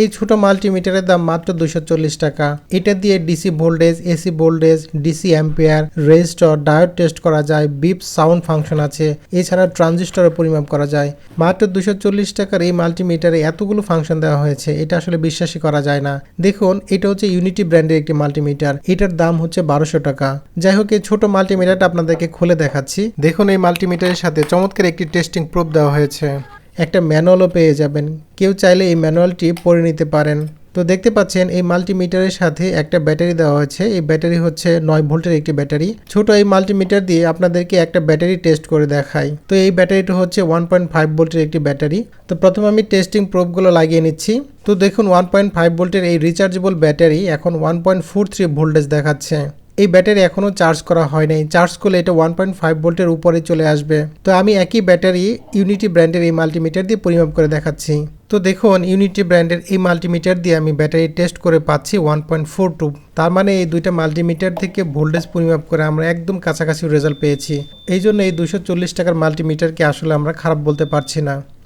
এই ছোট মাল্টিমিটারের দাম মাত্র দুশো টাকা। এটা দিয়ে DC voltage, AC voltage, DC ampere, resistor, diode test করা যায়, বিপ সাউন্ড ফাংশন আছে। এছাড়া ট্রানজিস্টরও পরিমাপ করা যায়। মাত্র দুশো টাকার এই মাল্টিমিটারে এতগুলো ফাংশন দেওয়া হয়েছে, এটা আসলে বিশ্বাসই করা যায় না। দেখুন, এটা হচ্ছে ইউনিটি ব্র্যান্ডের একটি মাল্টিমিটার। এটার দাম হচ্ছে বারোশো টাকা। যাই হোক, এই ছোট মাল্টিমিটারটা আপনাদেরকে খুলে দেখাচ্ছি। দেখুন, এই মাল্টিমিটারের সাথে চমৎকার একটি টেস্টিং প্রুফ দেওয়া হয়েছে। একটা ম্যানুয়ালও পেয়ে যাবেন। কেউ চাইলে এই ম্যানুয়ালটি পড়ে নিতে পারেন। তো দেখতে পাচ্ছেন, এই মাল্টিমিটারের সাথে একটা ব্যাটারি দেওয়া হয়েছে। এই ব্যাটারি হচ্ছে নয় ভোল্টের একটি ব্যাটারি। ছোট এই মাল্টিমিটার দিয়ে আপনাদেরকে একটা ব্যাটারি টেস্ট করে দেখাই। তো এই ব্যাটারিটা হচ্ছে ওয়ান পয়েন্ট ফাইভ ভোল্টের একটি ব্যাটারি। তো প্রথমে আমি টেস্টিং প্রোবগুলো লাগিয়ে নিচ্ছি। তো দেখুন, ওয়ান পয়েন্ট ফাইভ ভোল্টের এই রিচার্জেবল ব্যাটারি এখন one point four three voltage দেখাচ্ছে। এই ব্যাটারি এখনও চার্জ করা হয়নি চার্জ করলে এটা ওয়ান পয়েন্ট ফাইভ ভোল্টের উপরে চলে আসবে। তো আমি একই ব্যাটারি ইউনিটি ব্র্যান্ডের এই মাল্টিমিটার দিয়ে পরিমাপ করে দেখাচ্ছি। তো দেখুন ইউনিটি ব্র্যান্ডের এই মাল্টিমিটার দিয়ে আমি ব্যাটারি টেস্ট করে পাচ্ছি ওয়ান পয়েন্ট ফোর টু তার মানে এই দুইটা মাল্টিমিটার থেকে ভোল্টেজ পরিমাপ করে আমরা একদম কাছাকাছি রেজাল্ট পেয়েছি। এই জন্য এই দুশো চল্লিশ টাকার মাল্টিমিটারকে আসলে আমরা খারাপ বলতে পারছি না।